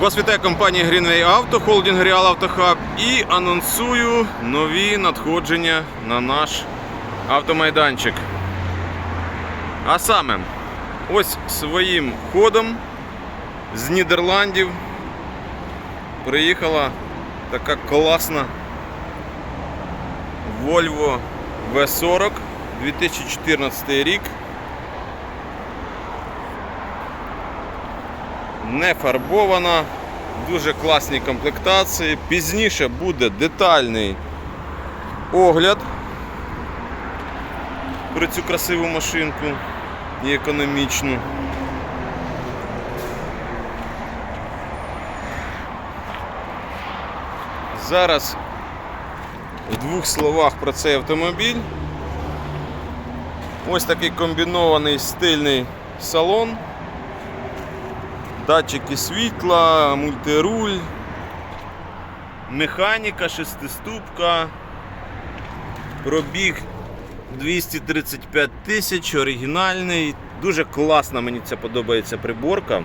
Вас вітає компанія Greenway Auto, холдинг Real Auto Hub і анонсую нові надходження на наш автомайданчик. А саме, ось своїм ходом з Нідерландів приїхала така класна Volvo V40 2014 рік. Не фарбована, дуже класній комплектації. Пізніше буде детальний огляд про цю красиву машинку і економічну. Зараз в двох словах про цей автомобіль. Ось такий комбінований стильний салон датчики світла, мультируль, механіка, шестиступка, пробіг 235 тисяч, оригінальний. Дуже класна, мені ця подобається приборка.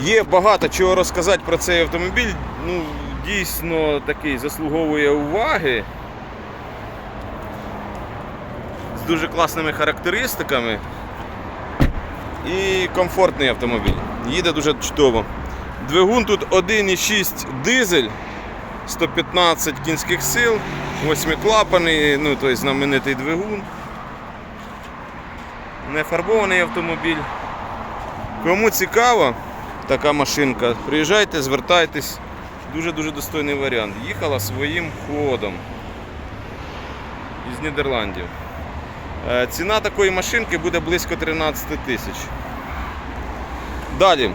Є багато чого розказати про цей автомобіль. Ну, дійсно такий заслуговує уваги. З дуже класними характеристиками. І комфортний автомобіль. Їде дуже чудово. Двигун тут 1,6 дизель, 115 кінських сил, восьмиклапаний, ну той знаменитий двигун. Нефарбований автомобіль. Кому цікаво така машинка, приїжджайте, звертайтесь. Дуже-дуже достойний варіант. Їхала своїм ходом із Нідерландів. Е, Ціна такої машинки буде близько 13 тисяч. Далі.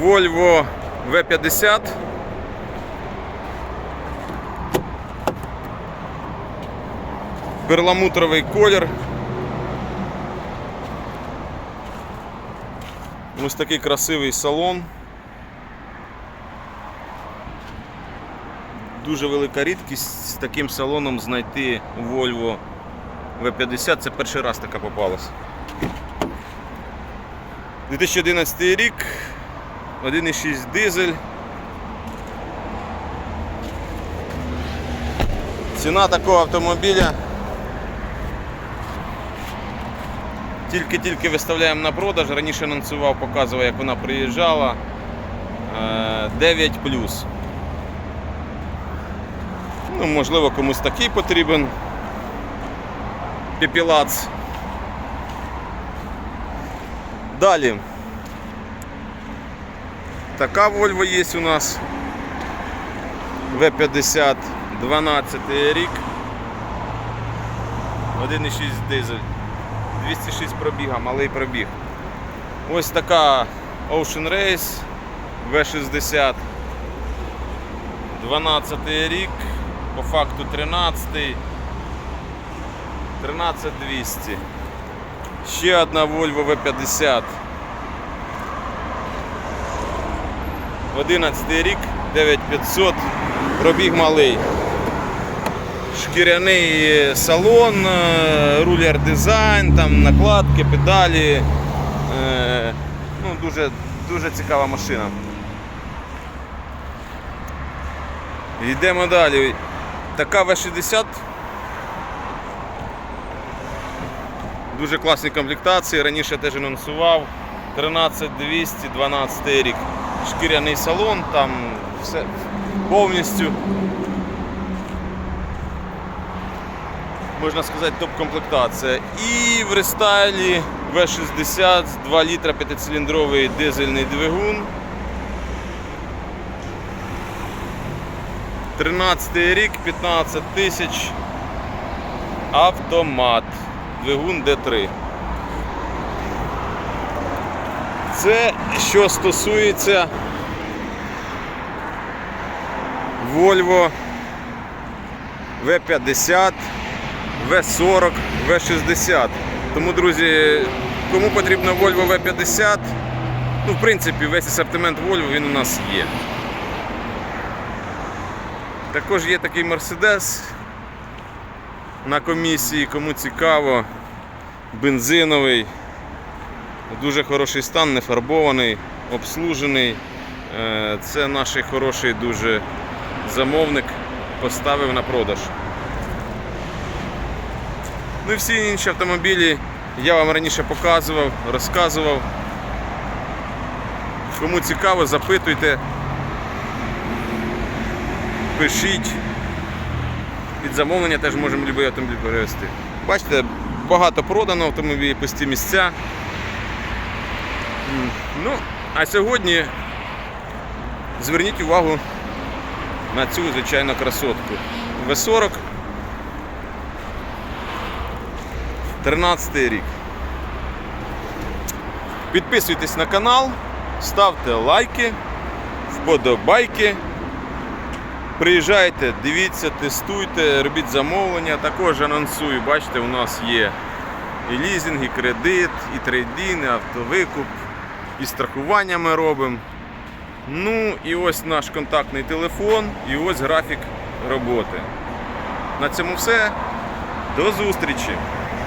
Volvo V50. Перламутровий колір. Ось такий красивий салон. Дуже велика рідкість з таким салоном знайти Volvo V50. Це перший раз така попалась. 2011 рік, 1,6 дизель. Ціна такого автомобіля. Тільки-тільки виставляємо на продаж, раніше анонсував, показував, як вона приїжджала. Е, 9 Ну, можливо, комусь такий потрібен піпілац. Далі. Така Volvo є у нас. V50 12 рік. 1,6 дизель. 206 пробіга, малий пробіг. Ось така Ocean Race V60. 12 рік, по факту 13. 13200. Ще одна Volvo V50. 11 рік, 9500, пробіг малий. Шкіряний салон, е, рулер дизайн, там накладки, педалі. Е, Ну, дуже, дуже цікава машина. Йдемо далі. Така V60. Дуже класні комплектації, раніше теж анонсував. 13200, 12 рік. Шкіряний салон, там все повністю. Можна сказати, топ-комплектація. І в рестайлі V60 2 літра 5-циліндровий дизельний двигун. 13 рік, 15 тисяч. Автомат. Двигун D3. Це що стосується Volvo V50, V40, V60. Тому, друзі, кому потрібно Volvo V50, ну, в принципі, весь асортимент Volvo він у нас є. Також є такий Mercedes на комісії, кому цікаво, бензиновий Дуже хороший стан, не фарбований, обслужений. Е, Це наш хороший дуже замовник поставив на продаж. Ну і всі інші автомобілі я вам раніше показував, розказував. Кому цікаво, запитуйте, пишіть. Під замовлення теж можемо будь-який автомобіль перевезти. Бачите, багато продано автомобілів, пусті місця. Ну, а сьогодні зверніть увагу на цю звичайну красотку. В40 13 рік. Підписуйтесь на канал, ставте лайки, вподобайки. Приїжджайте, дивіться, тестуйте, робіть замовлення. Також анонсую, бачите, у нас є і лізинг, і кредит, і трейдин, і автовикуп, і страхування ми робимо. Ну і ось наш контактний телефон, і ось графік роботи. На цьому все. До зустрічі!